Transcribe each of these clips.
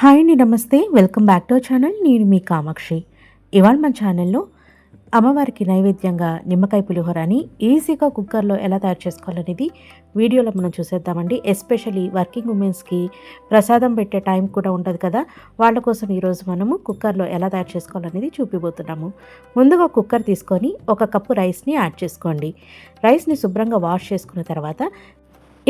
Hi అండి నమస్తే. Welcome back to channel. నేను మీ కామాక్షి. ఇవాళ మన ఛానల్లో అమ్మవారికి నైవేద్యంగా నిమ్మకాయ పులిహోరని ఈజీగా కుక్కర్లో ఎలా తయారు చేసుకోవాలనేది వీడియోలో మనం చూసేద్దామండి. ఎస్పెషలీ వర్కింగ్ ఉమెన్స్కి ప్రసాదం పెట్టే టైం కూడా ఉంటుంది కదా వాళ్ళ కోసం ఈరోజు మనము కుక్కర్లో ఎలా తయారు చేసుకోవాలనేది చూపిపోతున్నాము ముందుగా కుక్కర్ తీసుకొని ఒక కప్పు రైస్ని యాడ్ చేసుకోండి. రైస్ని శుభ్రంగా వాష్ చేసుకున్న తర్వాత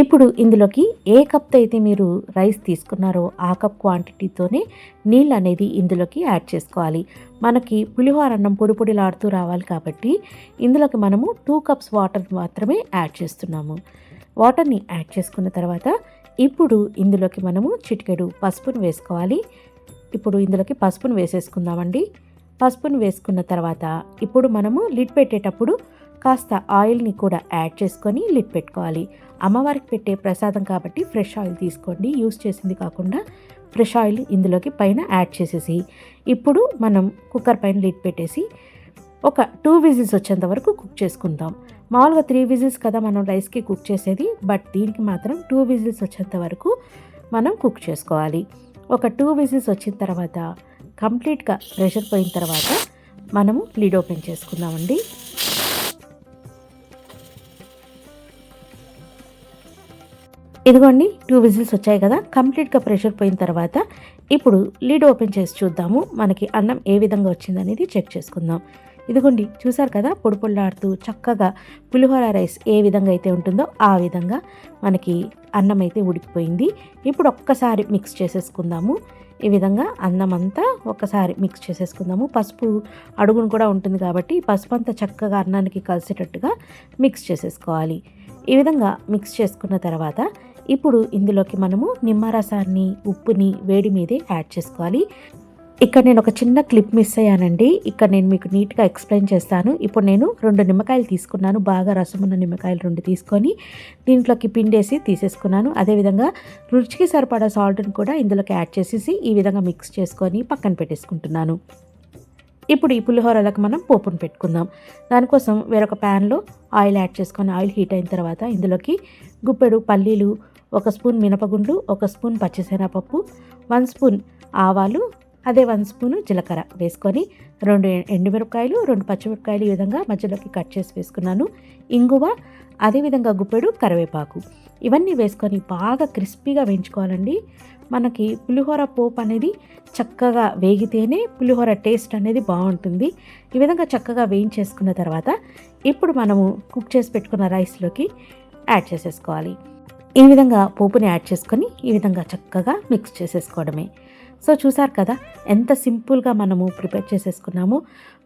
ఇప్పుడు ఇందులోకి ఏ కప్తో అయితే మీరు రైస్ తీసుకున్నారో ఆ కప్ క్వాంటిటీతోనే నీళ్ళు అనేది ఇందులోకి యాడ్ చేసుకోవాలి. మనకి పులిహోర అన్నం పొడి పొడిలాడుతూ రావాలి కాబట్టి ఇందులోకి మనము టూ కప్స్ వాటర్ మాత్రమే యాడ్ చేస్తున్నాము. వాటర్ని యాడ్ చేసుకున్న తర్వాత ఇప్పుడు ఇందులోకి మనము చిటికెడు పసుపును వేసుకోవాలి. ఇప్పుడు ఇందులోకి పసుపును వేసేసుకుందామండి. పసుపును వేసుకున్న తర్వాత ఇప్పుడు మనము లిడ్ పెట్టేటప్పుడు కాస్త ఆయిల్ని కూడా యాడ్ చేసుకొని లిడ్ పెట్టుకోవాలి. అమ్మవారికి పెట్టే ప్రసాదం కాబట్టి ఫ్రెష్ ఆయిల్ తీసుకోండి. యూస్ చేసింది కాకుండా ఫ్రెష్ ఆయిల్ ఇందులోకి పైన యాడ్ చేసేసి ఇప్పుడు మనం కుక్కర్ పైన లిడ్ పెట్టేసి ఒక టూ విజిల్స్ వచ్చేంత వరకు కుక్ చేసుకుందాం. మామూలుగా త్రీ విజిల్స్ కదా మనం రైస్కి కుక్ చేసేది బట్ దీనికి మాత్రం టూ విజిల్స్ వచ్చేంత వరకు మనం కుక్ చేసుకోవాలి. ఒక టూ విజిల్స్ వచ్చిన తర్వాత కంప్లీట్గా ప్రెషర్ పోయిన తర్వాత మనము లిడ్ ఓపెన్ చేసుకుందామండి. ఇదిగోండి టూ విజిల్స్ వచ్చాయి కదా. కంప్లీట్గా ప్రెషర్ పోయిన తర్వాత ఇప్పుడు లీడ్ ఓపెన్ చేసి చూద్దాము. మనకి అన్నం ఏ విధంగా వచ్చిందనేది చెక్ చేసుకుందాం. ఇదిగోండి చూసారు కదా పొడి పొళ్ళాడుతూ చక్కగా పులిహోర రైస్ ఏ విధంగా అయితే ఉంటుందో ఆ విధంగా మనకి అన్నం అయితే ఉడికిపోయింది. ఇప్పుడు ఒక్కసారి మిక్స్ చేసేసుకుందాము. ఈ విధంగా అన్నం అంతా ఒక్కసారి మిక్స్ చేసేసుకుందాము. పసుపు అడుగును కూడా ఉంటుంది కాబట్టి పసుపు అంతా చక్కగా అన్నానికి కలిసేటట్టుగా మిక్స్ చేసేసుకోవాలి. ఈ విధంగా మిక్స్ చేసుకున్న తర్వాత ఇప్పుడు ఇందులోకి మనము నిమ్మరసాన్ని ఉప్పుని వేడి మీదే యాడ్ చేసుకోవాలి. ఇక్కడ నేను ఒక చిన్న క్లిప్ మిస్ అయ్యానండి. ఇక్కడ నేను మీకు నీట్గా ఎక్స్ప్లెయిన్ చేస్తాను. ఇప్పుడు నేను రెండు నిమ్మకాయలు తీసుకున్నాను. బాగా రసం ఉన్న నిమ్మకాయలు రెండు తీసుకొని దీంట్లోకి పిండేసి తీసేసుకున్నాను. అదేవిధంగా రుచికి సరిపడా సాల్ట్ని కూడా ఇందులోకి యాడ్ చేసేసి ఈ విధంగా మిక్స్ చేసుకొని పక్కన పెట్టేసుకుంటున్నాను. ఇప్పుడు ఈ పులిహోరలకు మనం పోపును పెట్టుకుందాం. దానికోసం వేరొక ప్యాన్లో ఆయిల్ యాడ్ చేసుకొని ఆయిల్ హీట్ అయిన తర్వాత ఇందులోకి గుప్పెడు పల్లీలు ఒక స్పూన్ మినపగుండ్లు ఒక స్పూన్ పచ్చిశనగపప్పు వన్ స్పూన్ ఆవాలు అదే వన్ స్పూను జీలకర్ర వేసుకొని రెండు ఎండుమిరపకాయలు రెండు పచ్చిమిరపకాయలు ఈ విధంగా మధ్యలోకి కట్ చేసి వేసుకున్నాను. ఇంగువ అదేవిధంగా గుప్పెడు కరివేపాకు. ఇవన్నీ వేసుకొని బాగా క్రిస్పీగా వేయించుకోవాలండి. మనకి పులిహోర పోపు అనేది చక్కగా వేగితేనే పులిహోర టేస్ట్ అనేది బాగుంటుంది. ఈ విధంగా చక్కగా వేయించేసుకున్న తర్వాత ఇప్పుడు మనము కుక్ చేసి పెట్టుకున్న రైస్లోకి యాడ్ చేసేసుకోవాలి. ఈ విధంగా పోపుని యాడ్ చేసుకొని ఈ విధంగా చక్కగా మిక్స్ చేసేసుకోవడమే. సో చూసారు కదా ఎంత సింపుల్గా మనము ప్రిపేర్ చేసేసుకున్నాము.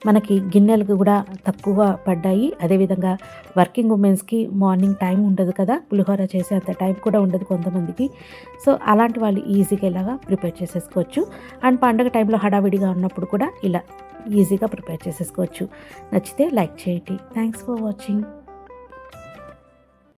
మనకి గిన్నెలకు కూడా తక్కువ పడ్డాయి. అదేవిధంగా వర్కింగ్ ఉమెన్స్కి మార్నింగ్ టైం ఉండదు కదా పులిహోర చేసే అంత టైం కూడా ఉండదు కొంతమందికి. సో అలాంటి వాళ్ళు ఈజీగా ఇలాగా ప్రిపేర్ చేసేసుకోవచ్చు. అండ్ పండగ టైంలో హడావిడిగా ఉన్నప్పుడు కూడా ఇలా ఈజీగా ప్రిపేర్ చేసేసుకోవచ్చు. నచ్చితే లైక్ చేయండి. Thanks for watching.